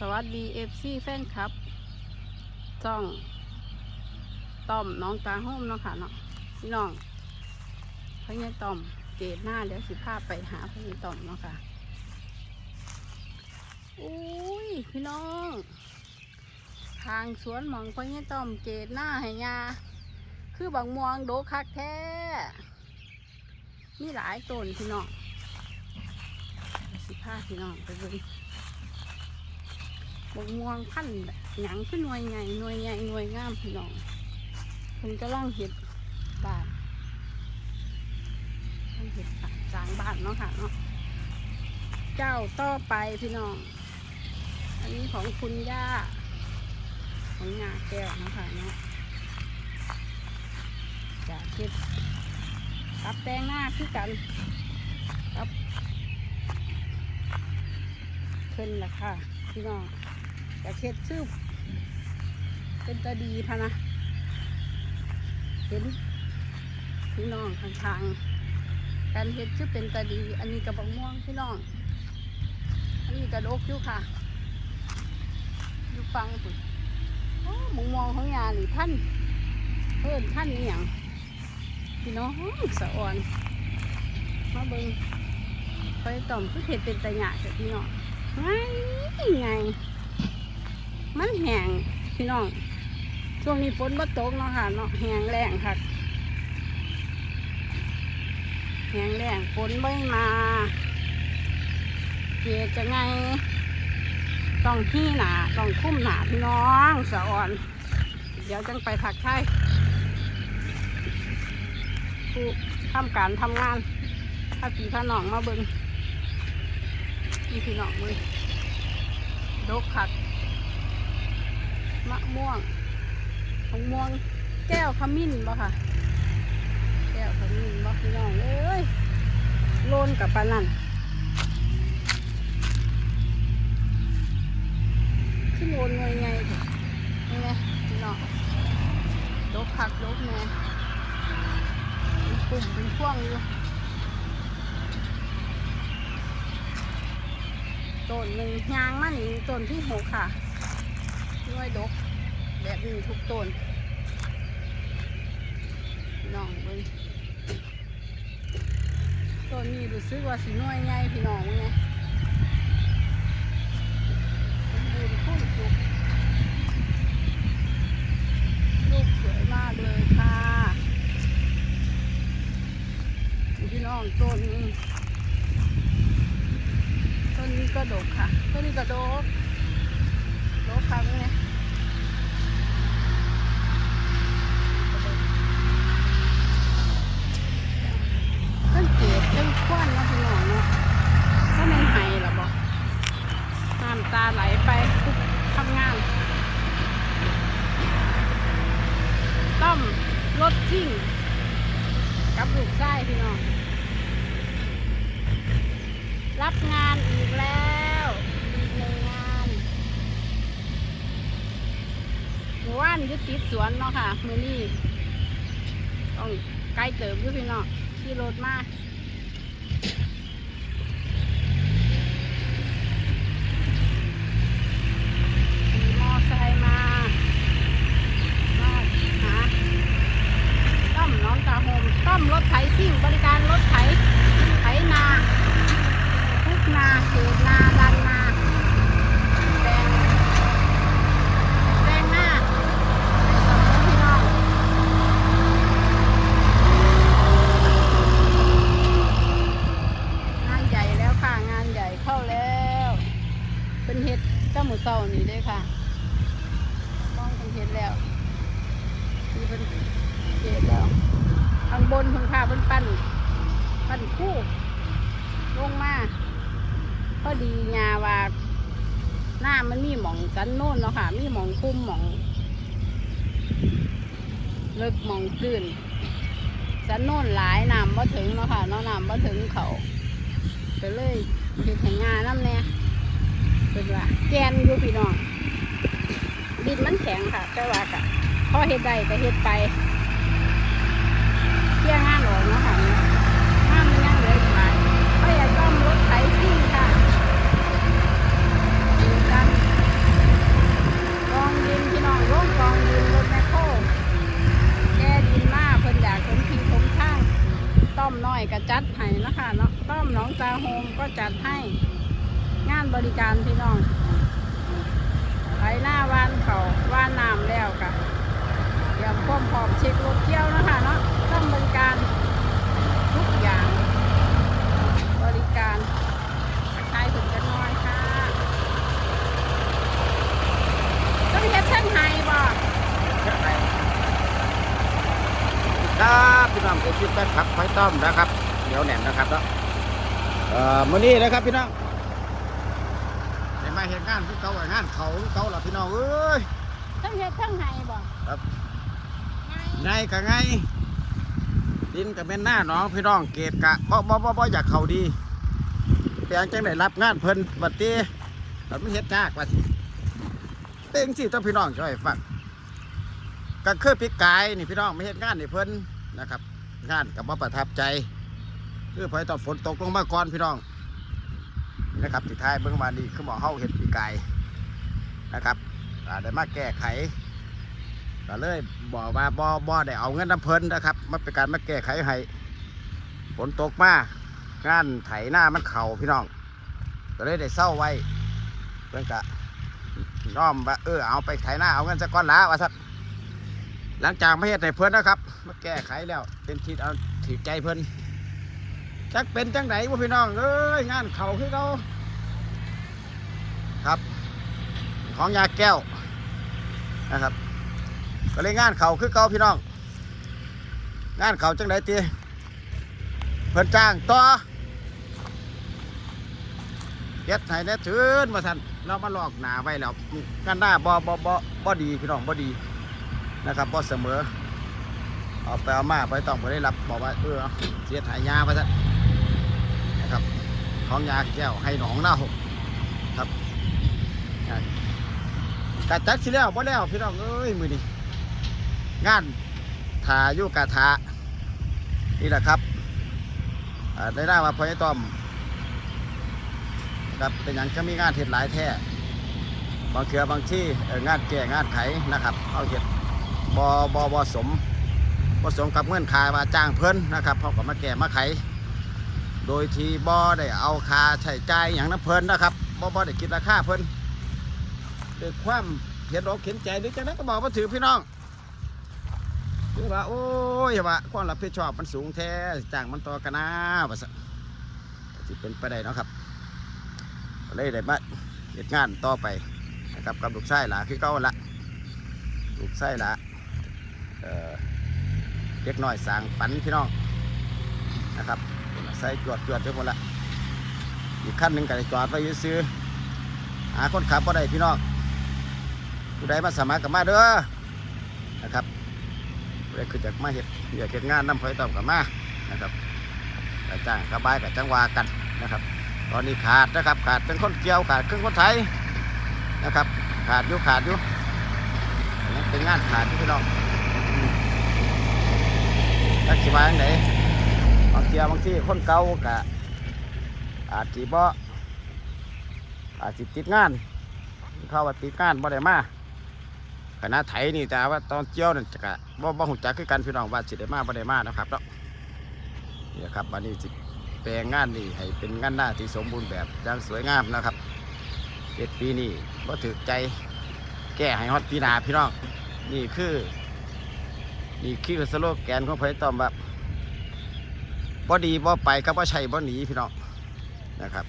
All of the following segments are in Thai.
สวัสดีเอฟซีแฟนคลับจ้องต้อมน้องตาโฮมเนาะค่ะเนาะพี่น้องพญาต้อมเกตหน้าเดี๋ยวสิพาไปหาพญาต้อมเนาะค่ะอุ้ยพี่น้อง ทางสวนหมองพญาต้อมเกตหน้าให้ยาคือบางม่วงโดคักแท้มีหลายต้นพี่น้องสิพาพี่น้องไปเบิ่งบกม่วงพันหยังขึ้นหน่วยใหญ่หน่วยใหญ่หน่วยงามพี่น้องเพิ่นกำลังเห็ดบ้านกำลังเห็ดสร้างบ้านเนาะค่ะเนาะเจ้าต่อไปพี่น้อง อันนี้ของคุณย่า ของงาแก้วเนาะค่ะเนาะจะเห็ดกับแตงหน้าคือกันครับเพิ่นละค่ะพี่น้อง กระเช็ดซึบเป็นตาดีพะนะ เห็นพี่น้องทางทางๆการเห็ดชื่อเป็นตาดี อันนี้กระบอกม่วงพี่น้อง อันนี้กระดกอยู่ค่ะ อยู่ฟังสุดโอ้มองมองของยาหรือท่านเพิ่นท่านนี่อย่างพี่น้องสะอ่อนมาเบิงคอยต่อมคือเห็ดเป็นตะหยะจ้ะพี่น้องไงไง มันแห้งพี่น้องช่วงนี้ฝนบ่ตกเนาะค่ะเนาะแห้งแรงค่ะแห้งแรงฝนไม่มาเกจะไง ต้องที่หนาต้องคุ้มหนาพี่น้องสะอ่อน เดี๋ยวจังไปถักไข่ผู้ทำการทำงานถ้าพี่พาน้องมาเบิงพี่พี่น้องมือดกขัด มะม่วงมะม่วงแก้วขมิ้นบ่ค่ะ แก้วขมิ้นบ่พี่น้องเอ้ยโลนกับปลานั่นขึ้นโลนไงไงถอะนี่ไงพี่น้องดกผักดกแม่เป็นกลุ่มเป็นพวงอยู่ต้นหนึ่งยางมันนี่ต้นที่หกค่ะ น้อยดกแบบนี้ทุกต้นพี่น้องเบิ่งต้นนี้รู้สึกว่าสีน้อยใหญ่พี่น้องไงสมบูรณ์พุ่นสุกลูกสวยมากเลยค่ะพี่น้องต้นนี้ต้นนี้ก็ดกค่ะ ต้นนี้ก็ดดก ค่ะเนี่ยต้นเกดต้นควันเนาะพี่น้องเนาะถ้ามันไห้หรอบอกน้ำตาไหลไปทุกทำงาน ต้อมรถซิ่ง กับลูกไส้พี่น้อง รับงานอีกแล้วอีกหนึ่งงาน ว่านยึดติดสวนเนาะค่ะมือนี่ต้องไกลเติมด้วยพี่น้องขี่รถมาขี่มอไซค์มา มาหาต้อมน้องตาโฮมต้อมรถไถซิ่งบริการรถไถไถนาทุกนาเขตนาดันนาแดงแดงหน้าให้กับพี่น้อง งานใหญ่แล้วค่ะ งานใหญ่เข้าแล้ว เป็นเห็ดเจ้าหมูเศร้านี่เด้วยค่ะ มองเป็นเห็ดแล้วนี่เป็นเห็ดแล้วข้าง บนคุณค่ะเป็นปั้นปั้นคู่ลงมาพอดีงาว่าหน้ามันมีหมองสันโน่นเนาะค่ะ มีหมองคุ้มหมองเลิกหมองตื้นสันโน่นหลายน้ำมาถึงเนาะค่ะเนาะน้ำมาถึงเขาก็เลยเห็ดให้งาน้ำเนี่ยเป็นว่าแกนอยู่พี่น้องดินมันแข็งค่ะ แต่ว่ากะพอเห็ดใดก็เห็ดไป ที่ยงห้าหลงเนาะค่ะห้ามมันยังเหลืออีกหลายก็อยากต้อมรถไถซิ่งค่ะดูกันกองดินพี่น้องร่วมกองดินรถแมคโครแก้ดินมากเพิ่นอยากผมพิงผมข้างต้อมน้อยก็จัดไห้นะคะเนาะต้อมน้องตาโฮมก็จัดให้งานบริการพี่น้องไปหน้าวานเขาว่านน้ำแล้วค่ะเดี๋ยวควบพร้อมเช็ครถเกี่ยวนะคะ มนะครับเดี๋ยวแหนมนะครับเนาะเอ่อมื้อนี้นะครับพี่น้องเห็นมาเห็นงานที่เขาอะงานเขาที่เขาล่ะพี่น้องเอ้ยต้องเฮ็ดเส้นไห้บ่ครับไงไงกะไงดินกับเป็นหน้าหน้องพี่น้องเกตกะบ่บ่บ่บ่อยากเขาดีเปียงจังได้รับงานเพิ่นบัดนี้เราไม่เฮ็ดยากว่าสิเป็นสิต้องพี่น้องช่วยฟังก็คือปีกายนี่พี่น้องไม่เฮ็ดงานนี่เพิ่นนะครับ งานกับว่าประทับใจคือพอตอนฝนตกลงมาก่อนพี่น้องนะครับสุดท้ายเบื้องมานี่คือหมอเฮาเห็ดปีกายนะครับได้มาแก้ไขก็เลยบอกว่าบ่บ่ได้เอาเงินน้ำเพลินนะครับมาเป็นการมาแก้ไขให้ฝนตกมางานไถหน้ามันเข่าพี่น้อง ก็เลยได้เศร้าไว้เพื่อนกะน้อมว่าเออเอาไปไถหน้าเอาเงินสักก้อนละว่าสัก หลังจากมาเฮ็ดให้เพิ่อนนะครับ มาแก้ไขแล้ว เป็นที่เอาถือใจเพิ่อนจักเป็นจังไหนวะพี่น้องเอ้ยงานเขาคือเขาครับ ของยาแก้วนะครับ ก็เลยงานเขาคือเขาพี่น้อง งานเขาจังไหนตีเพิ่อนจ้างต่อเฮ็ดให้แน่ถืนมาทันเรามาลอกหนาไว้แล้วงานหน้าบ่บ่บ่บ่ดีพี่น้องบ่ดี นะครับบ่เสมอเอาไปเอามาไปต้องไปได้รับบอกว่าเออเสียถ่ายยาไปซะนะครับของยาแก้วให้หนองเน่าครับกะจักสิแล้วบ่แล้วพี่น้องเอ้ยมือนี้งานทายุกะทานี่แหละครับได้ได้มาพอยต้อมครับเป็นอย่างจะมีงานเห็ดหลายแท้บางเทือบางที่งานแก่งานไขนะครับเอาเห็ด บอบอบอสมผสมกับเงื่อนคามาจ้างเพิ่นนะครับเขาก็มาแก่มาไข โดยที่บ่ได้เอาคาใช้จ่ายอย่างน้ำเพิ่นนะครับบ่บ่ได้คิดราคาเพิ่นด้วยความเห็นอกเห็นใจหรือจังนั้นก็บอกว่าถือพี่น้องคือว่าโอ้ยว่าความรับผิดชอบมันสูงแท้จ้างมันต่อกันนะว่าซั่นก็สิเป็นไปได้นะครับเลยได้มาเหตุงานต่อไปนะครับกับลูกชายหลาคือเก่าละลูกชายหลา เล็กน้อยสางปันพี่น้องนะครับใส่จวดจวดไปหมดละอีกขั้นหนึ่งก็ได้จอดไว้ซื้อๆหาคนขับก็ได้พี่น้องผู้ใดมาสมัครกับมาเด้อนะครับผู้ใดคือจากมาเห็ดอยากเห็ดงานน้ำไฟต่อกับมานะครับกระจ้างกระบายกับจังหวากันนะครับ ตอนนี้ขาดนะครับขาดเป็นคนเกี่ยวขาดเครื่องคนไทยนะครับ ขาดอยู่ขาดอยู่เป็นงานขาดที่พี่น้อง จักสิมาจังไดบางเทียบางที่คนเก่ากะอาจสิบ่อาจสิติดงาน เข้าว่าติดงานบ่ได้มาคณะไถนี่แต่ว่าตอนเจียวนั่นจะกะบ่บ่หุ่จักคือกันพี่น้องว่าสิได้มาบ่ได้มานะครับเนาะนี่ครับวันนี้สิแปลงงานนี่ให้เป็นงานหน้าที่สมบูรณ์แบบอย่างสวยงามนะครับเจ็ดปีนี้บ่ถือใจแก้ให้ฮอดปีนาพี่น้องนี่คือ นี่คือสโลแกนของไผ่ตอมแบบบ่ดีบ่ไปก็บ่ใช่บ่หนีพี่น้องนะครับ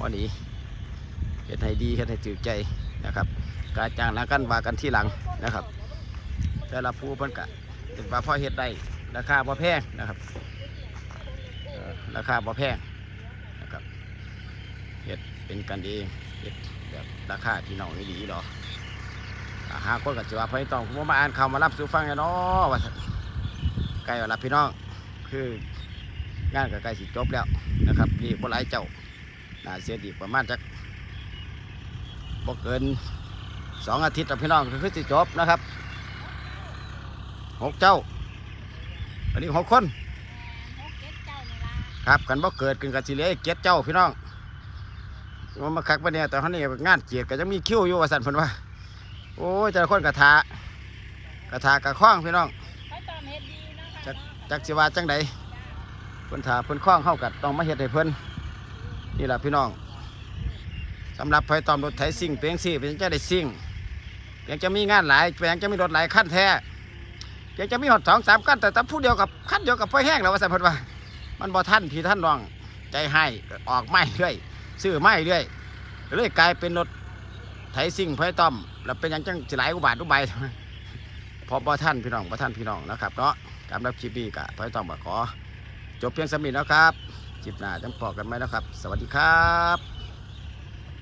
บ่หนีเฮ็ดให้ดีเฮ็ดให้จืดใจนะครับการจ้างหลังกันว่ากันที่หลังนะครับ แต่ละผู้เพิ่นกะเป็นว่าพ่อเฮ็ดได้ราคาบ่แพงนะครับราคาบ่แพงนะครับเฮ็ดเป็นกันเองเฮ็ดแบบราคาพี่น้องดีหรอ หาคนกับจิว่าเพิ่นต้องผมมาอ่านข่าวมารับสู่ฟังกันเนาะว่าใกล้แล้วล่ะพี่น้อง คืองานก็ใกล้สิจบแล้วนะครับนี่บ่หลายเจ้าน่าเสียดีประมาณจักบ่เกินสองอาทิตย์แล้วพี่น้องก็คือสิจบนะครับหกเจ้า อันนี้หกคนครับกันบ่เกิดกันกับสิเหลืออีกเจ็ดเจ้าพี่น้องมันมาคักปะเนี่ยแต่เขานี่งานเกียรติก็ยังมีคิวอยู่ว่าสันเพิ่นว่า โอ้ยแต่ละคนกระทากระทากระคล้องพี่น้องไผ่ตอมเฮ็ดดีเนาะค่ะจักเนาะจักสิว่าจังใดเพิ่นถาเพิ่นคล้องเข้ากัดต้องมาเฮ็ดให้เพิ่นนี่แหละพี่น้องสำหรับไฟตอมรถไถซิ่งเพียงสี่เพียงจะได้ซิ่งเพียงจะมีงานหลายเพียงจะมีรถหลายขั้นแท้เพียงจะมีหอดสองสามขั้นแต่แต่ผู้เดียวกับขั้นเดียวกับไฟแห้งแล้วว่าสันเพันว่า มันบ่ท่านพี่ท่านน้องใจให้ออกไม่เรื่อยซื้อไม่เรื่อยเลยกลายเป็นรถไถซิ่งไฟตอมแล้วเป็นยังจังสิหลายอุบาทอุบายพอบ่ท่านพี่น้องบ่ท่านพี่น้องนะครับเนาะกำหรับคลิปนี้กะไฟตอมก็ขอจบเพียงสำนิทแล้วครับคลิปหน้าจังพอกันไหมนะครับ สวัสดีครับ